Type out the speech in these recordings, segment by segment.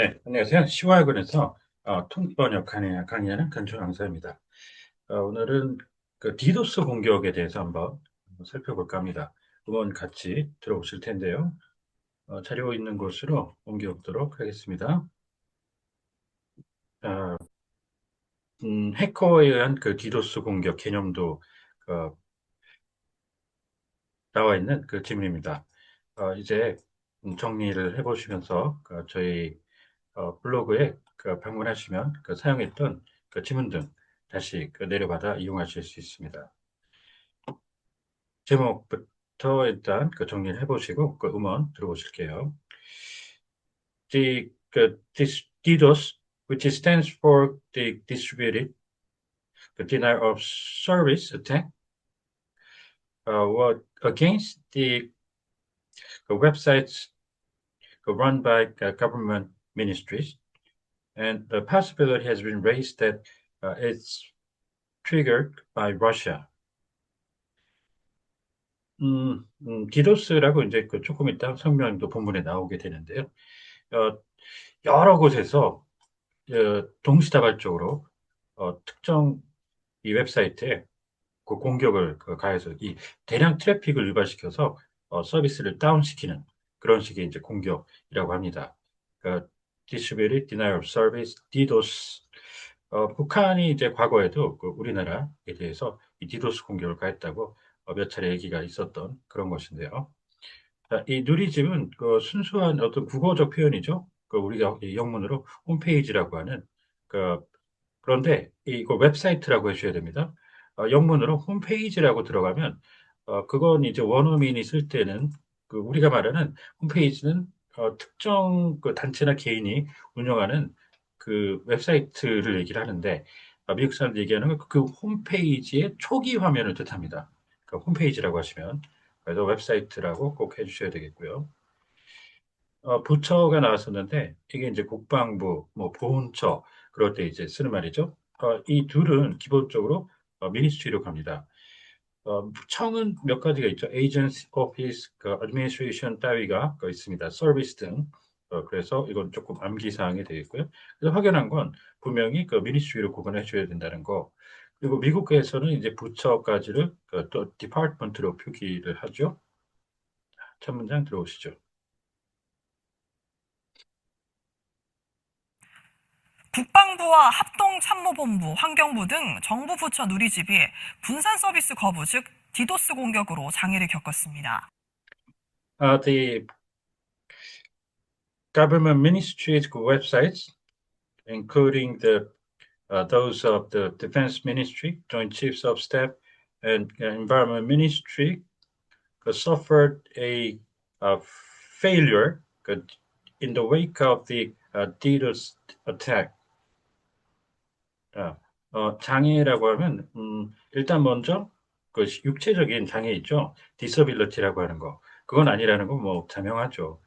네, 안녕하세요. 시와학원에서 어, 통번역 강의, 강의하는 간초 강사입니다. 어, 오늘은 그 디도스 공격에 대해서 한번 살펴볼까 합니다. 음원 같이 들어보실 텐데요. 어, 자료 있는 곳으로 옮겨오도록 하겠습니다. 어, 음, 해커에 의한 그 디도스 공격 개념도 어, 나와 있는 그 지문입니다. 어, 이제 정리를 해보시면서 그 저희 어, 블로그에 그 방문하시면 그 사용했던 그 지문 등 다시 그 내려받아 이용하실 수 있습니다. 제목부터 일단 그 정리를 해보시고 그 음원 들어보실게요. The 그 DDoS, which stands for the distributed the denial of service attack, uh, what against the, the websites run by government ministries, and the possibility has been raised that uh, it's triggered by Russia. 음, 음, 디도스라고 이제 그 조금 이따 성명도 본문에 나오게 되는데요. 어, 여러 곳에서 어, 동시다발적으로 어, 특정 이 웹사이트에 그 공격을 그 가해서 이 대량 트래픽을 유발시켜서 어, 서비스를 다운시키는 그런 식의 이제 공격이라고 합니다. 그 Distributed Denial of Service, DDoS. 어, 북한이 이제 과거에도 그 우리나라에 대해서 이 DDoS 공격을 가했다고 어, 몇 차례 얘기가 있었던 그런 것인데요. 자, 이 누리집은 그 순수한 어떤 국어적 표현이죠. 그 우리가 영문으로 홈페이지라고 하는 그 그런데 이거 웹사이트라고 해주셔야 됩니다. 어, 영문으로 홈페이지라고 들어가면 어, 그건 이제 원어민이 쓸 때는 그 우리가 말하는 홈페이지는 어, 특정 그 단체나 개인이 운영하는 그 웹사이트를 얘기를 하는데 어, 미국 사람들 얘기하는 그 홈페이지의 초기 화면을 뜻합니다. 그 홈페이지라고 하시면 그래서 웹사이트라고 꼭 해주셔야 되겠고요. 어, 부처가 나왔었는데 이게 이제 국방부, 뭐 보훈처 그럴 때 이제 쓰는 말이죠. 어, 이 둘은 기본적으로 어, 미니스트리로 갑니다. 어, 청은 몇 가지가 있죠. Agency, Office, 그 Administration 따위가 그 있습니다. 서비스 등. 어, 그래서 이건 조금 암기 사항이 되겠고요. 그래서 확연한 건 분명히 그 미니스트리로 구분해 줘야 된다는 거. 그리고 미국에서는 이제 부처까지를 그 또 디파트먼트로 표기를 하죠. 첫 문장 들어오시죠. 국방부와 합동참모본부, 환경부 등 정부 부처 누리집이 분산 서비스 거부, 즉 디도스 공격으로 장애를 겪었습니다. Uh, the government ministries websites, including the uh, those of the Defense Ministry, Joint Chiefs of Staff, and uh, Environment Ministry, suffered a, a failure in the wake of the DDoS attack. 아, 어, 장애라고 하면 음, 일단 먼저 그 육체적인 장애 있죠. 디서빌리티라고 하는 거. 그건 아니라는 건 뭐 자명하죠.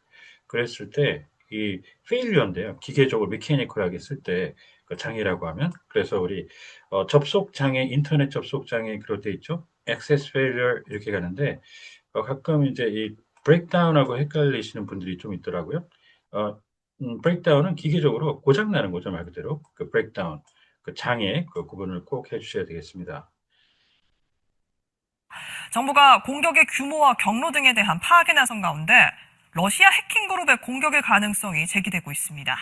그랬을 때 이 페일리어인데요. 기계적으로 메케니컬하게 쓸 때 그 장애라고 하면 그래서 우리 어, 접속 장애, 인터넷 접속 장애 그럴 때 있죠. 액세스 페일리어 이렇게 가는데 어, 가끔 이제 이 브레이크다운하고 헷갈리시는 분들이 좀 있더라고요. 어, 음, 브레이크다운은 기계적으로 고장 나는 거죠 말 그대로 그 브레이크다운. 그 장애 그 구분을 꼭 해주셔야 되겠습니다. 정부가 공격의 규모와 경로 등에 대한 파악에 나선 가운데 러시아 해킹 그룹의 공격의 가능성이 제기되고 있습니다.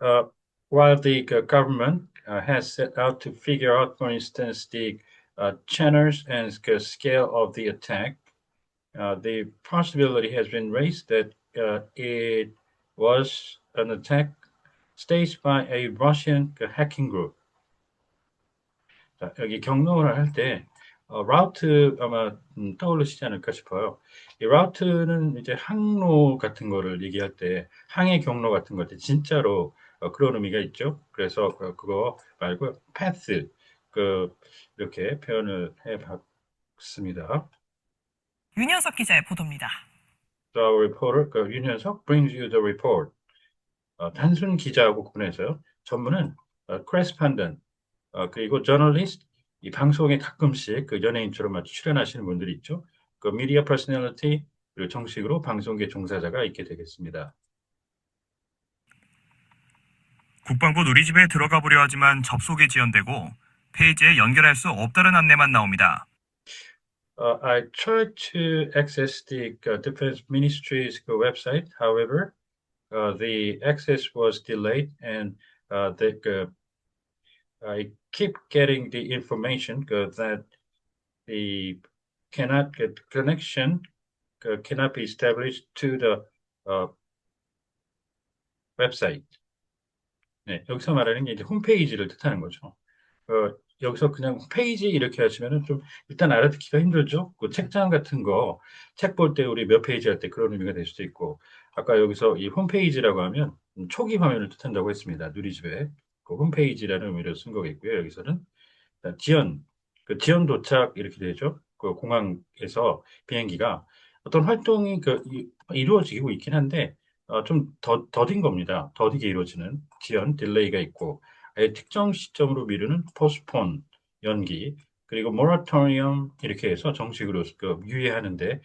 Uh, while the government uh, has set out to figure out, for instance, the uh, channels and the scale of the attack, uh, the possibility has been raised that uh, it was an attack staged by a Russian hacking group. 자, 여기 경로를 할때 어, 라우트 아마 음, 떠오르시지 않을까 싶어요. 이 라우트는 이제 항로 같은 거를 얘기할 때 항해 경로 같은 거때 진짜로 어, 그런 의미가 있죠. 그래서 그, 그거 말고 path 그 이렇게 표현을 해봤습니다. 윤현석 기자의 보도입니다. The reporter, 그 윤현석 brings you the report. 어, 단순 기자하고 구분해서요. 전문은 어, correspondent 어, 그리고 journalist 이 방송에 가끔씩 그 연예인처럼 출연하시는 분들이 있죠. 그 media personality 그리고 정식으로 방송계 종사자가 있게 되겠습니다. 국방부 누리집에 들어가 보려 하지만 접속이 지연되고 페이지에 연결할 수 없다는 안내만 나옵니다. Uh, I tried to access the uh, Defense Ministry's uh, website. However, the access was delayed, and uh, the, uh, I keep getting the information uh, that the cannot get connection uh, cannot be established to the uh, website. 네, 여기서 말하는 게 이제 홈페이지를 뜻하는 거죠. 어, 여기서 그냥 페이지 이렇게 하시면은 좀 일단 알아듣기가 힘들죠. 그 책장 같은 거 책 볼 때 우리 몇 페이지 할 때 그런 의미가 될 수도 있고 아까 여기서 이 홈페이지라고 하면 음, 초기 화면을 뜻한다고 했습니다. 누리집에 그 홈페이지라는 의미로 쓴 거겠고요. 여기서는 지연 그 지연 도착 이렇게 되죠. 그 공항에서 비행기가 어떤 활동이 그 이- 이루어지고 있긴 한데 어, 좀 더, 더딘 겁니다. 더디게 이루어지는 지연, 딜레이가 있고 아예 특정 시점으로 미루는 postpone, 연기, 그리고 moratorium 이렇게 해서 정식으로 그 유예하는데 어,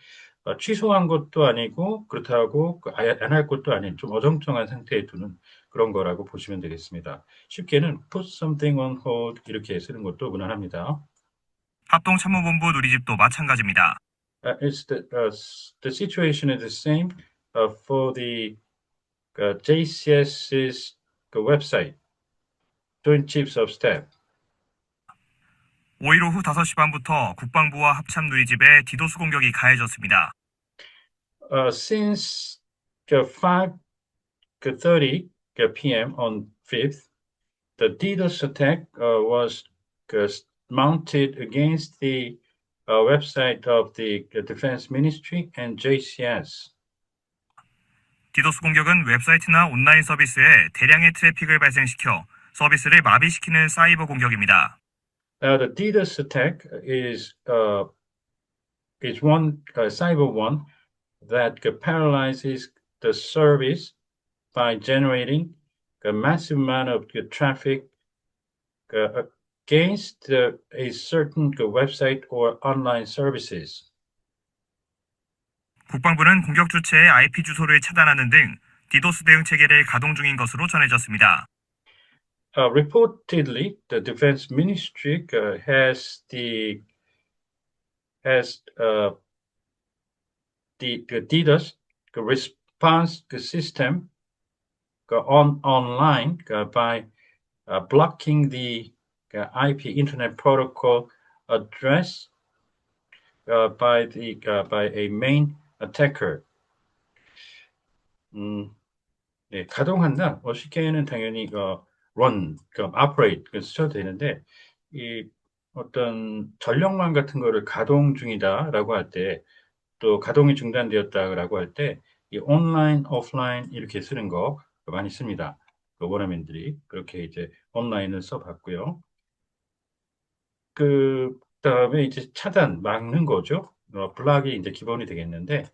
취소한 것도 아니고 그렇다고 그안할 것도 아닌 좀 어정쩡한 상태에 두는 그런 거라고 보시면 되겠습니다. 쉽게는 put something on hold 이렇게 쓰는 것도 무난합니다. 합동참모본부 누리집도 마찬가지입니다. Uh, it's the uh, the situation is the same uh, for the uh, JCS's 그 website, Joint Chiefs of Staff. 5일 오후 5시 반부터 국방부와 합참 누리집에 디도스 공격이 가해졌습니다. Uh, since the 5:30 p.m. on 5th, the DDoS attack uh, was uh, mounted against the uh, website of the Defense Ministry and JCS. 디도스 공격은 웹사이트나 온라인 서비스에 대량의 트래픽을 발생시켜 서비스를 마비시키는 사이버 공격입니다. Now, the DDoS attack is uh, is one uh, cyber one that uh, paralyzes the service by generating a massive amount of uh, traffic uh, against uh, a certain uh, website or online services. 국방부는 공격 주체의 IP 주소를 차단하는 등 디도스 대응 체계를 가동 중인 것으로 전해졌습니다. Uh, reportedly, the defense ministry uh, has the has uh, the, the DDoS the response system uh, on online uh, by uh, blocking the uh, IP Internet Protocol address uh, by the uh, by a main attacker. 음, 네, 가동한다. 어, 쉽게는 당연히 어, run, 그 operate 그 쓰셔도 되는데 이 어떤 전력망 같은 거를 가동 중이다라고 할 때 또 가동이 중단되었다라고 할 때 이 온라인, 오프라인 이렇게 쓰는 거 많이 씁니다. 그 원어민들이 그렇게 이제 온라인을 써봤고요. 그 다음에 이제 차단, 막는 거죠. 어, 블락이 이제 기본이 되겠는데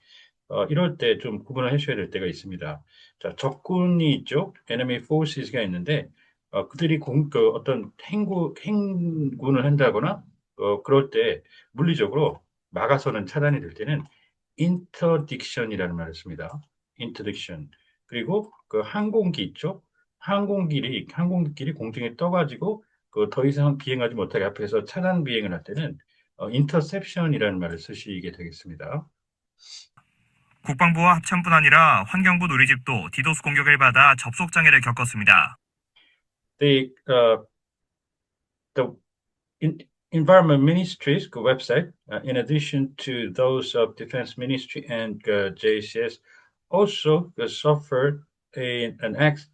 어, 이럴 때 좀 구분을 해줘야 될 때가 있습니다. 자, 적군이 있죠. enemy forces가 있는데 어, 그들이 공, 그 어떤 행구, 행군을 한다거나 어, 그럴 때 물리적으로 막아서는 차단이 될 때는 interdiction이라는 말을 씁니다. interdiction. 그리고 그 항공기 있죠. 항공기리 항공기끼리 공중에 떠가지고 그 더 이상 비행하지 못하게 앞에서 차단 비행을 할 때는 어, interception이라는 말을 쓰시게 되겠습니다. 국방부와 합참뿐 아니라 환경부 누리집도 디도스 공격을 받아 접속 장애를 겪었습니다. The uh, the in, environment ministries 그 website uh, in addition to those of defense ministry and uh, JCS also uh, suffered a, an ex,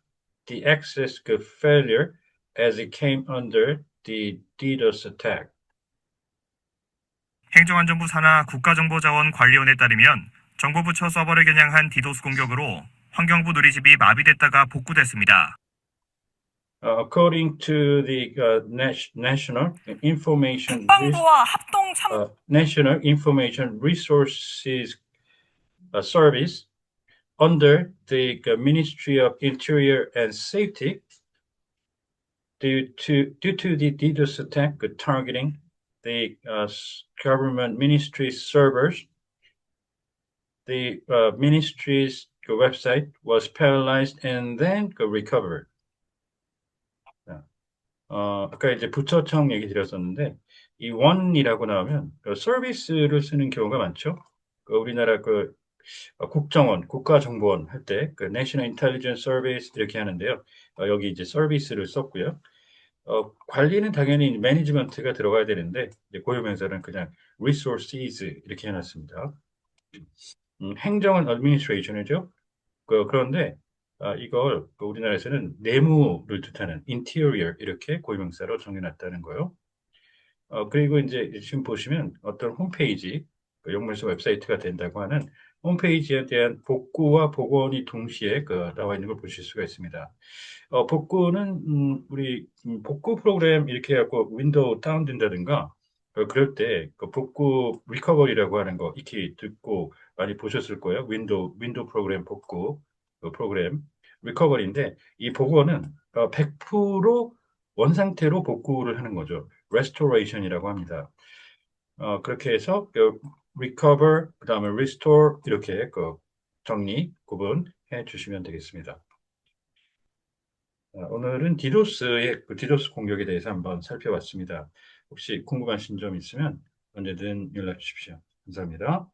the access 그 failure as it came under the DDoS attack. 행정안전부 산하 국가정보자원관리원에 따르면 정보부처 서버를 겨냥한 디도스 공격으로 환경부 누리집이 마비됐다가 복구됐습니다. Uh, according to the uh, Nas- National Information Res- 국방부와 합동 참 uh, National Information Resources uh, Service under the uh, Ministry of Interior and Safety due to due to the DDoS attack uh, targeting the uh, s- government ministry servers. The uh, ministry's uh, website was paralyzed and then uh, recovered. 어, 아까 이제 부처청 얘기 드렸었는데, 이 원이라고 나오면 그 서비스를 쓰는 경우가 많죠. 그 우리나라 그 어, 국정원, 국가정보원 할 때 그 National Intelligence Service 이렇게 하는데요. 어, 여기 이제 서비스를 썼고요. 어, 관리는 당연히 매니지먼트가 들어가야 되는데 고유명사는 그냥 resources 이렇게 해놨습니다. 음, 행정은 administration이죠. 그, 그런데 아, 이걸 그 우리나라에서는 내무를 뜻하는 interior 이렇게 고유명사로 정해놨다는 거요. 어, 그리고 이제 지금 보시면 어떤 홈페이지, 그 영문서 웹사이트가 된다고 하는 홈페이지에 대한 복구와 복원이 동시에 그 나와 있는 걸 보실 수가 있습니다. 어, 복구는 음, 우리 음, 복구 프로그램 이렇게 해갖고 윈도우 다운된다든가 어, 그럴 때 그 복구 리커버리라고 하는 거 익히 듣고 많이 보셨을 거예요. 윈도우 윈도우 프로그램 복구 그 프로그램 리커버리인데 이 복원은 어, 100% 원상태로 복구를 하는 거죠. restoration이라고 합니다. 어, 그렇게 해서 그 recover 그 다음에 restore 이렇게 그 정리 구분해 주시면 되겠습니다. 어, 오늘은 디도스의 그 디도스 공격에 대해서 한번 살펴봤습니다. 혹시 궁금하신 점 있으면 언제든 연락 주십시오. 감사합니다.